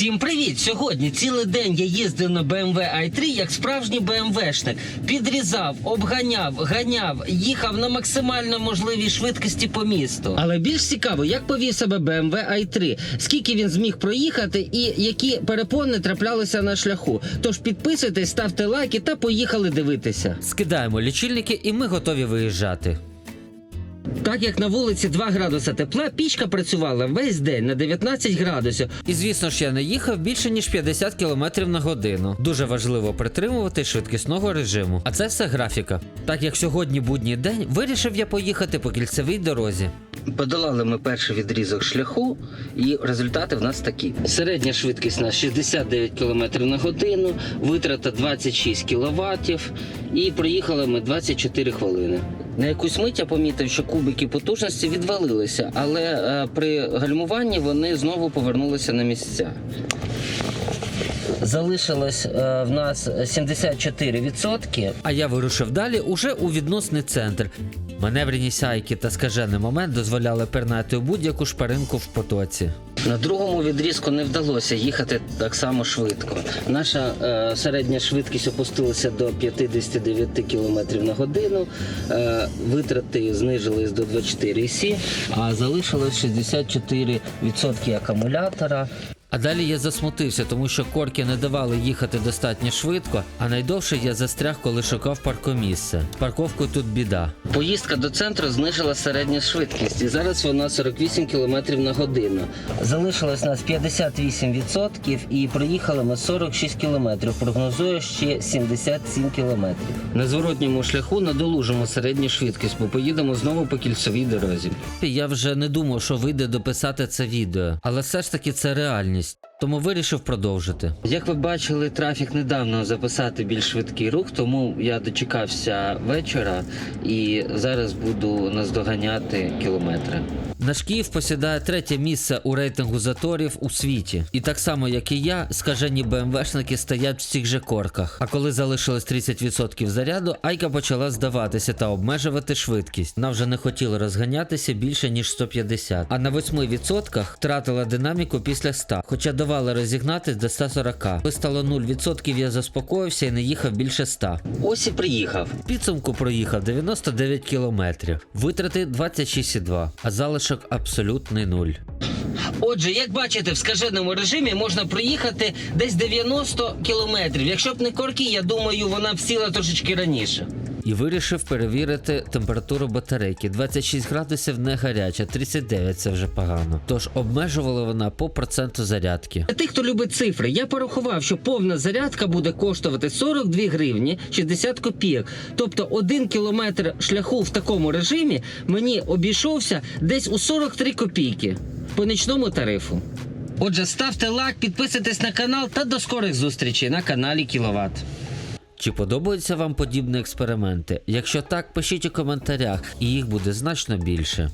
Всім привіт! Сьогодні цілий день я їздив на BMW i3 як справжній БМВшник. Підрізав, обганяв, ганяв, їхав на максимально можливій швидкості по місту. Але більш цікаво, як повів себе BMW i3, скільки він зміг проїхати і які перепони траплялися на шляху. Тож підписуйтесь, ставте лайки та поїхали дивитися. Скидаємо лічильники і ми готові виїжджати. Так як на вулиці 2 градуси тепла, пічка працювала весь день на 19 градусів. І звісно ж, я не їхав більше ніж 50 км на годину. Дуже важливо притримувати швидкісного режиму. А це все графіка. Так як сьогодні будній день, вирішив я поїхати по кільцевій дорозі. Подолали ми перший відрізок шляху, і результати в нас такі: середня швидкість у нас 69 км на годину, витрата 26 кВт, і проїхали ми 24 хвилини. На якусь мить я помітив, що кубики потужності відвалилися, але е, при гальмуванні вони знову повернулися на місця. Залишилось е, в нас 74%. А я вирушив далі уже у відносний центр. Маневрені сяйки та скажений момент дозволяли пернати будь-яку шпаринку в потоці. На другому відрізку не вдалося їхати так само швидко. Наша е, середня швидкість опустилася до 59 км на годину. Е, витрати знижились до 24,7, а залишилось 64% акумулятора. А далі я засмутився, тому що корки не давали їхати достатньо швидко, а найдовше я застряг, коли шукав паркомісце. З парковкою тут біда. Поїздка до центру знижила середню швидкість, і зараз вона 48 км на годину. Залишилось нас 58% і проїхали ми 46 км. Прогнозую ще 77 км. На зворотньому шляху надолужимо середню швидкість, бо поїдемо знову по кільцевій дорозі. Я вже не думав, що вийде дописати це відео, але все ж таки це реальність. Тому вирішив продовжити. Як ви бачили, трафік недавно записати більш швидкий рух, тому я дочекався вечора і зараз буду наздоганяти кілометри. Наш Київ посідає третє місце у рейтингу заторів у світі. І так само, як і я, скажені БМВшники стоять в цих же корках. А коли залишилось 30% заряду, Айка почала здаватися та обмежувати швидкість. Вона вже не хотіла розганятися більше ніж 150. А на 8% втратила динаміку після 100, хоча давала розігнатись до 140. Коли стало 0%, я заспокоївся і не їхав більше 100. Ось і приїхав. В підсумку проїхав 99 кілометрів, витрати 26,2, а залишок абсолютний нуль. Отже, як бачите, в скаженому режимі можна проїхати десь 90 кілометрів. Якщо б не корки, я думаю, вона б сіла трошечки раніше. І вирішив перевірити температуру батарейки. 26 градусів не гаряча, 39 це вже погано. Тож обмежувала вона по проценту зарядки. Для тих, хто любить цифри, я порахував, що повна зарядка буде коштувати 42 гривні 60 копійок. Тобто один кілометр шляху в такому режимі мені обійшовся десь у 43 копійки по нічному тарифу. Отже, ставте лайк, підписуйтесь на канал та до скорих зустрічей на каналі Кіловат. Чи подобаються вам подібні експерименти? Якщо так, пишіть у коментарях, і їх буде значно більше.